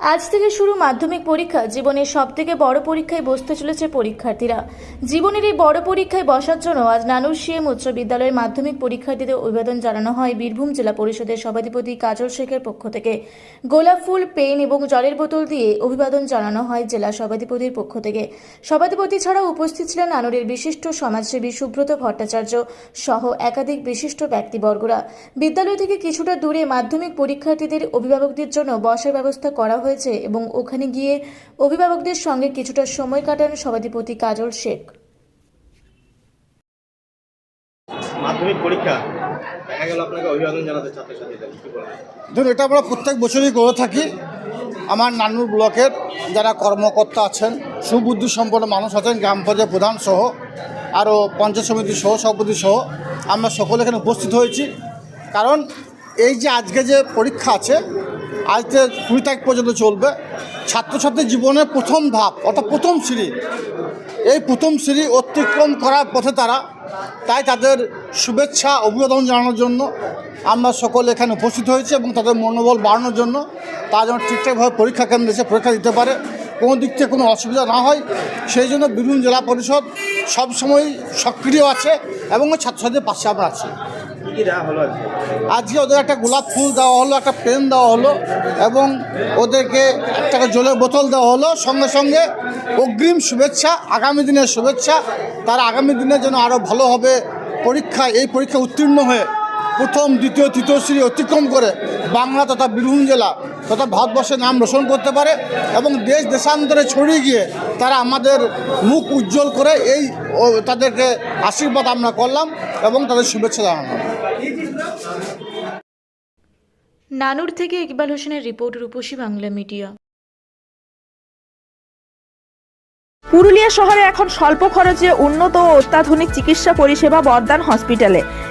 আজ থেকে শুরু মাধ্যমিক পরীক্ষা জীবনের সব থেকে বড় পরীক্ষায় বসতে চলেছে পরীক্ষার্থীরা। জীবনের এই বড় পরীক্ষায় বসার জন্য আজ নানুর সিএম উচ্চ বিদ্যালয়ের মাধ্যমিক পরীক্ষার্থীদের অভিবাদন জানানো হয় বীরভূম জেলা পরিষদের সভাধিপতি কাজল শেখের পক্ষ থেকে। গোলাপ ফুল, পেন এবং জলের বোতল দিয়ে অভিবাদন জানানো হয় জেলা সভাধিপতির পক্ষ থেকে। সভাধিপতি ছাড়াও উপস্থিত ছিলেন নানুরের বিশিষ্ট সমাজসেবী সুব্রত ভট্টাচার্য সহ একাধিক বিশিষ্ট ব্যক্তিবর্গরা। বিদ্যালয় থেকে কিছুটা দূরে মাধ্যমিক পরীক্ষার্থীদের অভিভাবকদের জন্য বসার ব্যবস্থা করা হয়েছে। এবং ওখানে গিয়ে অভিভাবকদের সঙ্গে কিছুটা সময় কাটান সভাধিপতি কাজল শেখ। মাধ্যমিক পরীক্ষা দেখা গেল আপনাকে অভিবাদন জানাতে ছাত্রছাত্রীদের কি বলবেন? ধরুন এটা আমরা প্রত্যেক বছরই করে থাকি। আমার নানুর ব্লকের যারা কর্মকর্তা আছেন সুবুদ্ধি সম্পন্ন মানুষ আছেন গ্রাম পর্যায়ে প্রধান সহ আরও পঞ্চায়েত সমিতি সহ সভাপতি সহ আমরা সকলে এখানে উপস্থিত হয়েছি। কারণ এই যে আজকে যে পরীক্ষা আছে আজ থেকে কুড়ি তারিখ পর্যন্ত চলবে, ছাত্রছাত্রীর জীবনের প্রথম ধাপ, অর্থাৎ প্রথম সিঁড়ি, এই প্রথম সিঁড়ি অতিক্রম করার পথে তারা, তাই তাদের শুভেচ্ছা অভিবাদন জানানোর জন্য আমরা সকলে এখানে উপস্থিত হয়েছি এবং তাদের মনোবল বাড়ানোর জন্য তারা যেন ঠিকঠাকভাবে পরীক্ষা কেন্দ্রে এসে পরীক্ষা দিতে পারে। কোনো দিক থেকে কোনো অসুবিধা না হয়, সেই জন্য বীরভূম জেলা পরিষদ সবসময় সক্রিয় আছে এবং ছাত্রছাত্রীদের পাশে আমরা আছি। আজকে ওদের একটা গোলাপ ফুল দেওয়া হলো, একটা পেন দেওয়া হলো এবং ওদেরকে একটা জলের বোতল দেওয়া হলো। সঙ্গে সঙ্গে অগ্রিম শুভেচ্ছা, আগামী দিনের শুভেচ্ছা, তারা আগামী দিনে যেন আরও ভালো হবে। পরীক্ষায়, এই পরীক্ষা উত্তীর্ণ হয়ে প্রথম, দ্বিতীয়, তৃতীয় শ্রেণি অতিক্রম করে বাংলা তথা বীরভূম জেলা তথা ভারতবর্ষের নাম রোশন করতে পারে এবং দেশ দেশান্তরে ছড়িয়ে গিয়ে তারা আমাদের মুখ উজ্জ্বল করে এই ও, তাদেরকে আশীর্বাদ আমরা করলাম এবং তাদের শুভেচ্ছা জানালাম। নানুর থেকে ইকবাল হোসেনের রিপোর্ট রূপসী বাংলা মিডিয়া। পুরুলিয়া শহরে এখন স্বল্প খরচে উন্নত ও অত্যাধুনিক চিকিৎসা পরিষেবা বর্দান হসপিটালে।